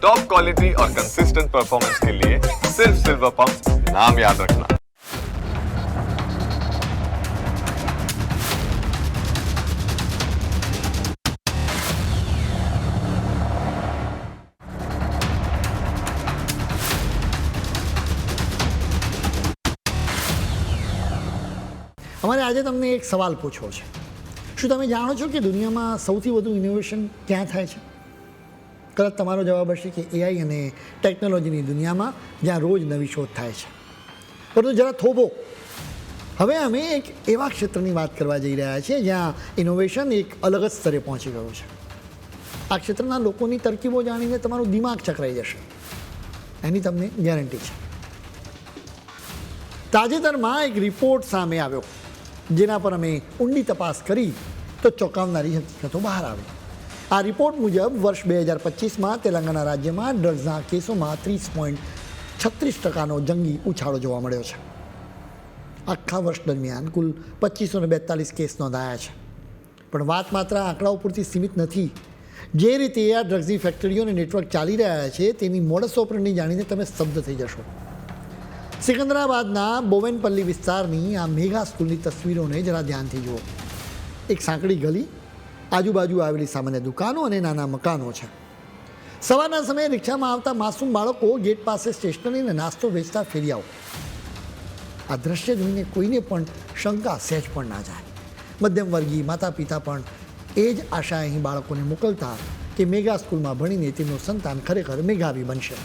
Top quality और consistent performance के लिए सिर्फ सिल्वर पंप नाम याद रखना અમારે આજે તમને એક સવાલ પૂછવો છે શું તમે જાણો છો કે દુનિયામાં સૌથી વધુ ઇનોવેશન ક્યાં થાય છે કદાચ તમારો જવાબ હશે કે એઆઈ અને ટેકનોલોજીની દુનિયામાં જ્યાં રોજ નવી શોધ થાય છે. પરંતુ જરા થોભો. હવે અમે એક એવા ક્ષેત્રની વાત કરવા જઈ રહ્યા છીએ જ્યાં ઇનોવેશન એક અલગ જ સ્તરે પહોંચી ગયું છે. આ ક્ષેત્રના લોકોની તરકીબો જાણીને તમારું દિમાગ ચકરાઈ જશે. એની તમને ગેરંટી છે. તાજેતરમાં એક રિપોર્ટ સામે આવ્યો, જેના પર અમે ઊંડી તપાસ કરી તો ચોંકાવનારી હકીકતો બહાર આવી. આ રિપોર્ટ મુજબ વર્ષ બે હજાર પચીસમાં તેલંગાણા રાજ્યમાં ડ્રગ્સના કેસોમાં ત્રીસ પોઈન્ટ છત્રીસ ટકાનો જંગી ઉછાળો જોવા મળ્યો છે. આખા વર્ષ દરમિયાન કુલ પચીસો ને બેતાલીસ કેસ નોંધાયા છે. પણ વાત માત્ર આંકડાઓ પૂરતી સીમિત નથી. જે રીતે આ ડ્રગ્સની ફેક્ટરીઓ અને નેટવર્ક ચાલી રહ્યા છે તેની મોડસ ઓપરેટની જાણીને તમે સ્તબ્ધ થઈ જશો. સિકંદરાબાદના બોવેનપલ્લી વિસ્તારની આ મેગા સ્કૂલની તસવીરોને જરા ધ્યાનથી જુઓ. એક સાંકડી ગલી આજુબાજુ આવેલી સામાન્ય દુકાનો અને નાના મકાનો છે. સવારના સમયે રિક્ષામાં આવતા માસૂમ બાળકો ગેટ પાસે સ્ટેશનરી અને નાસ્તો વેચતા ફેરિયાઓ આ દ્રશ્ય જોઈને કોઈને પણ શંકા સહેજ પણ ના જાય. મધ્યમ વર્ગીય માતા પિતા પણ એ જ આશા અહીં બાળકોને મોકલતા કે મેગા સ્કૂલમાં ભણીને તેમનું સંતાન ખરેખર મેઘાવી બનશે.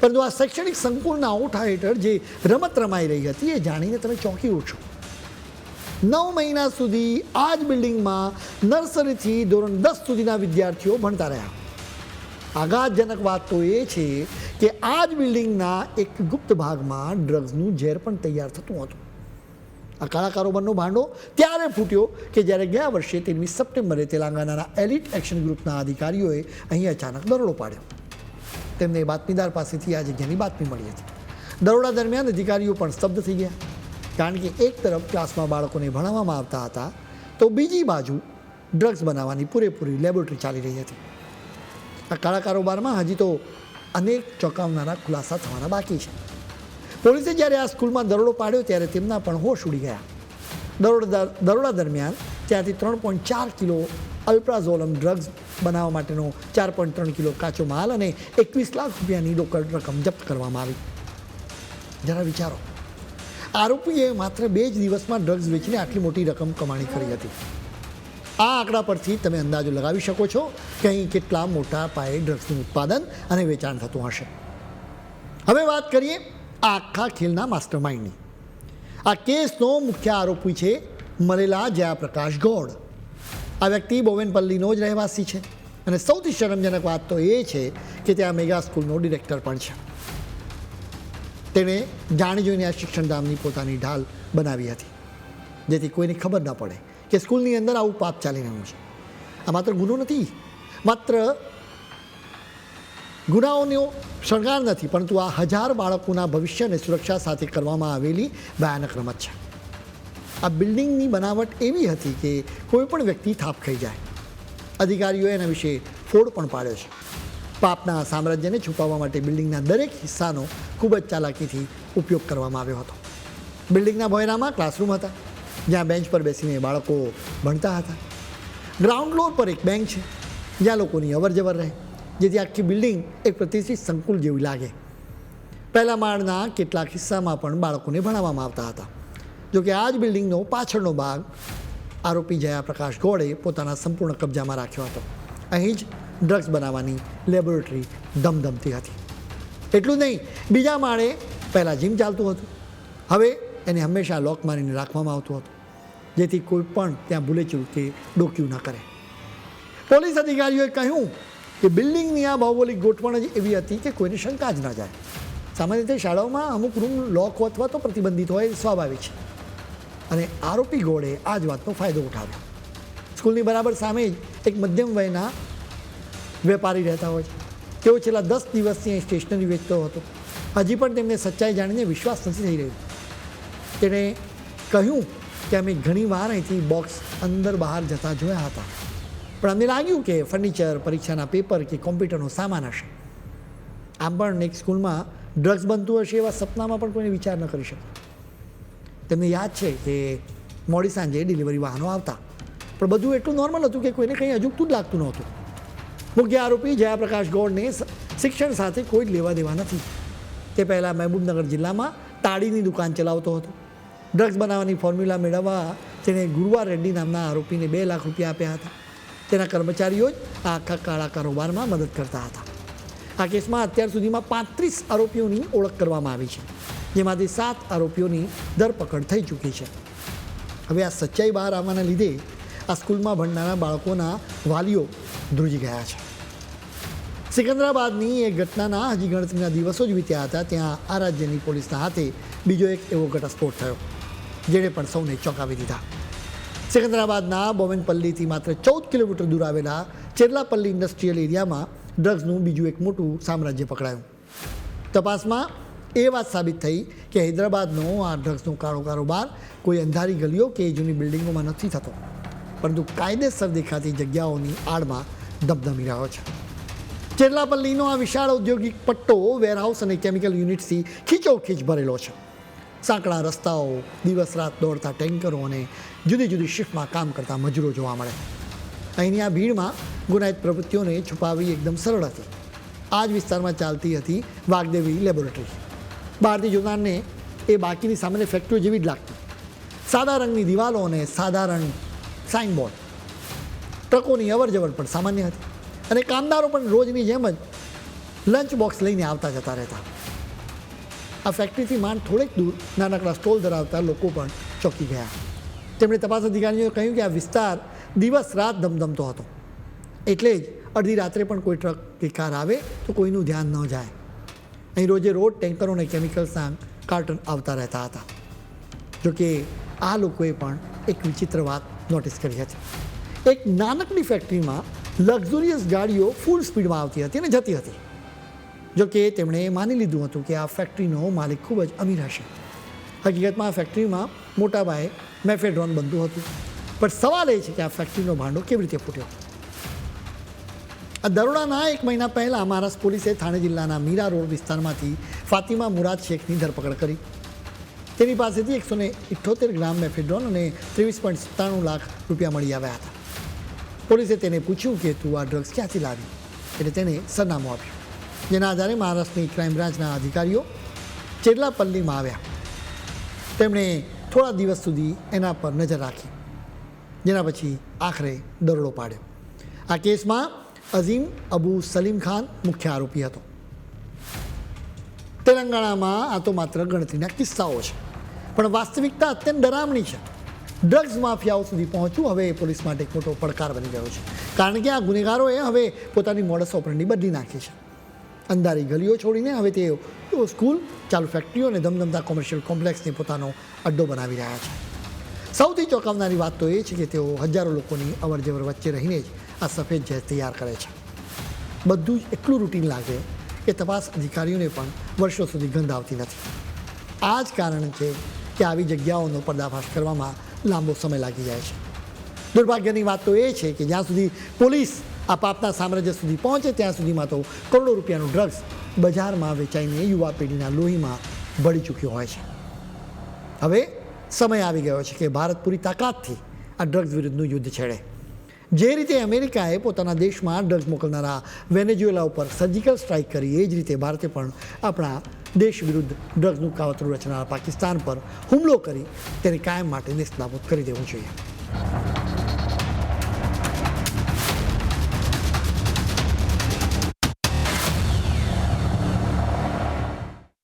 પરંતુ આ શૈક્ષણિક સંકુલના ઓઠા હેઠળ જે રમત રમાઈ રહી હતી એ જાણીને તમે ચોંકી ઉઠશો. નવ મહિના સુધી આ જ બિલ્ડિંગમાં નર્સરીથી ધોરણ દસ સુધીના વિદ્યાર્થીઓ ભણતા રહ્યા. આઘાતજનક વાત તો એ છે કે આ જ બિલ્ડિંગના એક ગુપ્ત ભાગમાં ડ્રગ્સનું ઝેર પણ તૈયાર થતું હતું. આ કાળા કારોબારનો ભાંડો ત્યારે ફૂટ્યો કે જ્યારે ગયા વર્ષે તેરમી સપ્ટેમ્બરે તેલંગાણાના એલિટ એક્શન ગ્રુપના અધિકારીઓએ અહીં અચાનક દરોડો પાડ્યો. તેમને બાતમીદાર પાસેથી આ જગ્યાની બાતમી મળી હતી. દરોડા દરમિયાન અધિકારીઓ પણ સ્તબ્ધ થઈ ગયા. કારણ કે એક તરફ ક્લાસમાં બાળકોને ભણાવવામાં આવતા હતા, તો બીજી બાજુ ડ્રગ્સ બનાવવાની પૂરેપૂરી લેબોરેટરી ચાલી રહી હતી. આ કાળા કારોબારમાં હજી તો અનેક ચોંકાવનારા ખુલાસા થવાના બાકી છે. પોલીસે જ્યારે આ સ્કૂલમાં દરોડો પાડ્યો ત્યારે તેમના પણ હોશ ઉડી ગયા. દરોડા દરોડા દરમિયાન ત્યાંથી ત્રણ પોઈન્ટ ચાર કિલો અલ્પ્રાઝોલમ ડ્રગ્સ બનાવવા માટેનો ચાર પોઈન્ટ ત્રણ કિલો કાચો માલ અને એકવીસ લાખ રૂપિયાની રોકડ રકમ જપ્ત કરવામાં આવી. જરા વિચારો. આરોપીએ માત્ર બે જ દિવસમાં ડ્રગ્સ વેચીને આટલી મોટી રકમ કમાણી કરી હતી. આ આંકડા પરથી તમે અંદાજો લગાવી શકો છો કે અહીં કેટલા મોટા પાયે ડ્રગ્સનું ઉત્પાદન અને વેચાણ થતું હશે. હવે વાત કરીએ આ આખા ખેલના માસ્ટર માઇન્ડની આ કેસનો મુખ્ય આરોપી છે મળેલા જયાપ્રકાશ ગૌડ આ વ્યક્તિ બોવેનપલ્લીનો જ રહેવાસી છે અને સૌથી શરમજનક વાત તો એ છે કે ત્યાં મેગા સ્કૂલનો ડિરેક્ટર પણ છે. તેણે જાણી જોઈને આ શિક્ષણધામની પોતાની ઢાલ બનાવી હતી. જેથી કોઈને ખબર ન પડે કે સ્કૂલની અંદર આવું પાપ ચાલી રહ્યું છે. આ માત્ર ગુનો નથી, માત્ર ગુનાઓનો શણગાર નથી, પરંતુ આ હજાર બાળકોના ભવિષ્યને સુરક્ષા સાથે કરવામાં આવેલી ભયાનક રમત છે. આ બિલ્ડિંગની બનાવટ એવી હતી કે કોઈ પણ વ્યક્તિ થાપ ખાઈ જાય. અધિકારીઓએ એના વિશે ફોડ પણ પાડ્યો છે. પાપના સામ્રાજ્યને છુપાવવા માટે બિલ્ડિંગના દરેક હિસ્સાનો ખૂબ જ ચાલાકીથી ઉપયોગ કરવામાં આવ્યો હતો. બિલ્ડિંગના ભોયરામાં ક્લાસરૂમ હતા, જ્યાં બેન્ચ પર બેસીને બાળકો ભણતા હતા. ગ્રાઉન્ડ ફ્લોર પર એક બેંક છે, જ્યાં લોકોની અવર જવર રહે, જેથી આખી બિલ્ડિંગ એક પ્રતિષ્ઠિત સંકુલ જેવી લાગે. પહેલા માળના કેટલાક હિસ્સામાં પણ બાળકોને ભણાવવામાં આવતા હતા. જોકે આ જ બિલ્ડિંગનો પાછળનો ભાગ આરોપી જયાપ્રકાશ ગોળે પોતાના સંપૂર્ણ કબજામાં રાખ્યો હતો. અહીં જ ડ્રગ્સ બનાવવાની લેબોરેટરી ધમધમતી હતી. એટલું નહીં, બીજા માળે પહેલાં જીમ ચાલતું હતું. હવે એને હંમેશા લોક મારીને રાખવામાં આવતું હતું, જેથી કોઈ પણ ત્યાં ભૂલેચૂક કે ડોક્યું ન કરે. પોલીસ અધિકારીઓએ કહ્યું કે બિલ્ડિંગની આ ભૌગોલિક ગોઠવણ જ એવી હતી કે કોઈને શંકા જ ન જાય. સામાન્ય રીતે શાળાઓમાં અમુક રૂમ લોક અથવા તો પ્રતિબંધિત હોય સ્વાભાવિક છે. અને આરોપી ગોળે આ જ વાતનો ફાયદો ઉઠાવ્યો. સ્કૂલની બરાબર સામે જ એક મધ્યમ વયના વેપારી રહેતા હોય છે. તેઓ છેલ્લા દસ દિવસથી અહીં સ્ટેશનરી વેચતો હતો. હજી પણ તેમને સચ્ચાઈ જાણીને વિશ્વાસ નથી થઈ રહ્યો. તેણે કહ્યું કે અમે ઘણી વાર અહીંથી બોક્સ અંદર બહાર જતા જોયા હતા. પણ અમને લાગ્યું કે ફર્નિચર, પરીક્ષાના પેપર કે કોમ્પ્યુટરનો સામાન હશે. આમ પણ એક સ્કૂલમાં ડ્રગ્સ બનતું હશે એવા સપનામાં પણ કોઈને વિચાર ન કરી શકે તેમને યાદ છે કે મોડી સાંજે ડિલિવરી વાહનો આવતા. પણ બધું એટલું નોર્મલ હતું કે કોઈને કંઈ અજુગતું જ લાગતું નહોતું. મુખ્ય આરોપી જયાપ્રકાશ ગૌડને શિક્ષણ સાથે કોઈ જ લેવા દેવા નથી તે પહેલાં મહેબૂબનગર જિલ્લામાં તાળીની દુકાન ચલાવતો હતો ડ્રગ્સ બનાવવાની ફોર્મ્યુલા મેળવવા તેણે ગુરુવાર રેડ્ડી નામના આરોપીને બે લાખ રૂપિયા આપ્યા હતા। તેના કર્મચારીઓ જ આ આખા કાળા કારોબારમાં મદદ કરતા હતા। આ કેસમાં અત્યાર સુધીમાં પાંત્રીસ આરોપીઓની ઓળખ કરવામાં આવી છે, જેમાંથી સાત આરોપીઓની ધરપકડ થઈ ચૂકી છે। હવે આ સચ્ચાઈ બહાર આવવાના લીધે આ સ્કૂલમાં ભણનારા બાળકોના વાલીઓ ધ્રુજી ગયા છે. સિકંદરાબાદની એક ઘટનાના હજી ગણતરીના દિવસો જ વીત્યા હતા. ત્યાં આ રાજ્યની પોલીસના હાથે બીજો એક એવો ઘટસ્ફોટ થયો, જેણે પણ સૌને ચોંકાવી દીધા. સિકંદરાબાદના બોવેનપલ્લીથી માત્ર ચૌદ કિલોમીટર દૂર આવેલા ચેરલાપલ્લી ઇન્ડસ્ટ્રીયલ એરિયામાં ડ્રગ્સનું બીજું એક મોટું સામ્રાજ્ય પકડાયું. તપાસમાં એ વાત સાબિત થઈ કે હૈદરાબાદનો આ ડ્રગ્સનો કાળો કારોબાર કોઈ અંધારી ગલીઓ કે જૂની બિલ્ડિંગોમાં નથી થતો. પરંતુ કાયદેસર દેખાતી જગ્યાઓની આડમાં ધમધમી રહ્યો છે. ચેરલાપલ્લીનો આ વિશાળ ઔદ્યોગિક પટ્ટો વેરહાઉસ અને કેમિકલ યુનિટ્સથી ખીચોખીચ ભરેલો છે. સાંકડા રસ્તાઓ, દિવસ રાત દોડતા ટેન્કરો અને જુદી જુદી શિફ્ટમાં કામ કરતા મજૂરો જોવા મળે. અહીંની આ ભીડમાં ગુનાહિત પ્રવૃત્તિઓને છુપાવવી એકદમ સરળ હતી. આ જ વિસ્તારમાં ચાલતી હતી વાઘદેવી લેબોરેટરી. બહારથી જોનારને એ બાકીની સામાન્ય ફેક્ટરીઓ જેવી જ લાગતી. સાદા રંગની દિવાલો અને સાધારણ સાઇનબોર્ડ. ટ્રકોની અવરજવર પણ સામાન્ય હતી. અને કામદારો પણ રોજની જેમ જ લંચ બોક્સ લઈને આવતા જતા રહેતા. આ ફેક્ટરીથી માંડ થોડેક દૂર નાનકડા સ્ટોલ ધરાવતા લોકો પણ ચોંકી ગયા. તેમણે તપાસ અધિકારીઓએ કહ્યું કે આ વિસ્તાર દિવસ રાત ધમધમતો હતો. એટલે જ અડધી રાત્રે પણ કોઈ ટ્રક કે કાર આવે તો કોઈનું ધ્યાન ન જાય. અહીં રોજે રોજ ટેન્કરો અને કેમિકલ્સના કાર્ટન આવતા રહેતા હતા. જોકે આ લોકોએ પણ એક વિચિત્ર વાત નોટિસ કરી હતી એક નાનકડી ફેક્ટરીમાં લક્ઝુરિયસ ગાડીઓ ફૂલ સ્પીડમાં આવતી હતી અને જતી હતી. જોકે તેમણે માની લીધું હતું કે આ ફેક્ટરીનો માલિક ખૂબ જ અમીર હશે. હકીકતમાં આ ફેક્ટરીમાં મોટા પાયે મેફેડ્રોન બનતું હતું. પણ સવાલ એ છે કે આ ફેક્ટરીનો ભાંડો કેવી રીતે ફૂટ્યો? આ દરોડાના એક મહિના પહેલાં મહારાષ્ટ્ર પોલીસે થાણે જિલ્લાના મીરા રોડ વિસ્તારમાંથી ફાતિમા મુરાદ શેખની ધરપકડ કરી. તેની પાસેથી એકસો ને ઇઠ્ઠોતેર ગ્રામ મેફેડ્રોન અને ત્રેવીસ પોઈન્ટ સત્તાણું લાખ રૂપિયા મળી આવ્યા હતા. પોલીસે તેને પૂછ્યું કે તું આ ડ્રગ્સ ક્યાંથી લાવી? એટલે તેને સરનામું આપ્યું. જેના આધારે મહારાષ્ટ્રની ક્રાઇમ બ્રાન્ચના અધિકારીઓ ચેરલાપલ્લીમાં આવ્યા. તેમણે થોડા દિવસ સુધી એના પર નજર રાખી. જેના પછી આખરે દરોડો પાડ્યો. આ કેસમાં અઝીમ અબુ સલીમ ખાન મુખ્ય આરોપી હતો. તેલંગાણામાં આ તો માત્ર ગણતરીના કિસ્સાઓ છે. પણ વાસ્તવિકતા અત્યંત ડરામણી છે. ડ્રગ્સ માફિયાઓ સુધી પહોંચવું હવે પોલીસ માટે એક મોટો પડકાર બની ગયો છે. કારણ કે આ ગુનેગારોએ હવે પોતાની મોડસ ઓપરેન્ડી બદલી નાખી છે. અંધારી ગલીઓ છોડીને હવે તેઓ સ્કૂલ, ચાલુ ફેક્ટરીઓ અને ધમધમતા કોમર્શિયલ કોમ્પ્લેક્સને પોતાનો અડ્ડો બનાવી રહ્યા છે. સૌથી ચોંકાવનારી વાત તો એ છે કે તેઓ હજારો લોકોની અવરજવર વચ્ચે રહીને જ આ સફેદ જહેજ તૈયાર કરે છે. બધું જ એટલું રૂટીન લાગે કે તપાસ અધિકારીઓને પણ વર્ષો સુધી ગંધ આવતી નથી. આ જ કારણ છે કે આવી જગ્યાઓનો પર્દાફાશ કરવામાં લાંબો સમય લાગી જાય છે. દુર્ભાગ્યની વાત તો એ છે કે જ્યાં સુધી પોલીસ આ પાપના સામ્રાજ્ય સુધી પહોંચે, ત્યાં સુધીમાં તો કરોડો રૂપિયાનું ડ્રગ્સ બજારમાં વેચાઈને યુવા પેઢીના લોહીમાં ભળી ચૂક્યો હોય છે. હવે સમય આવી ગયો છે કે ભારત પૂરી તાકાતથી આ ડ્રગ્સ વિરુદ્ધનું યુદ્ધ છેડે. જે રીતે અમેરિકાએ પોતાના દેશમાં ડ્રગ્સ મોકલનારા વેનેઝ્યુએલા ઉપર સર્જિકલ સ્ટ્રાઇક કરી, એ જ રીતે ભારતે પણ આપણા દેશ વિરુદ્ધ ડ્રગ્સનું કાવતરું રચનારા પાકિસ્તાન પર હુમલો કરી તેને કાયમ માટે નિષ્ણાબૂદ કરી દેવું જોઈએ.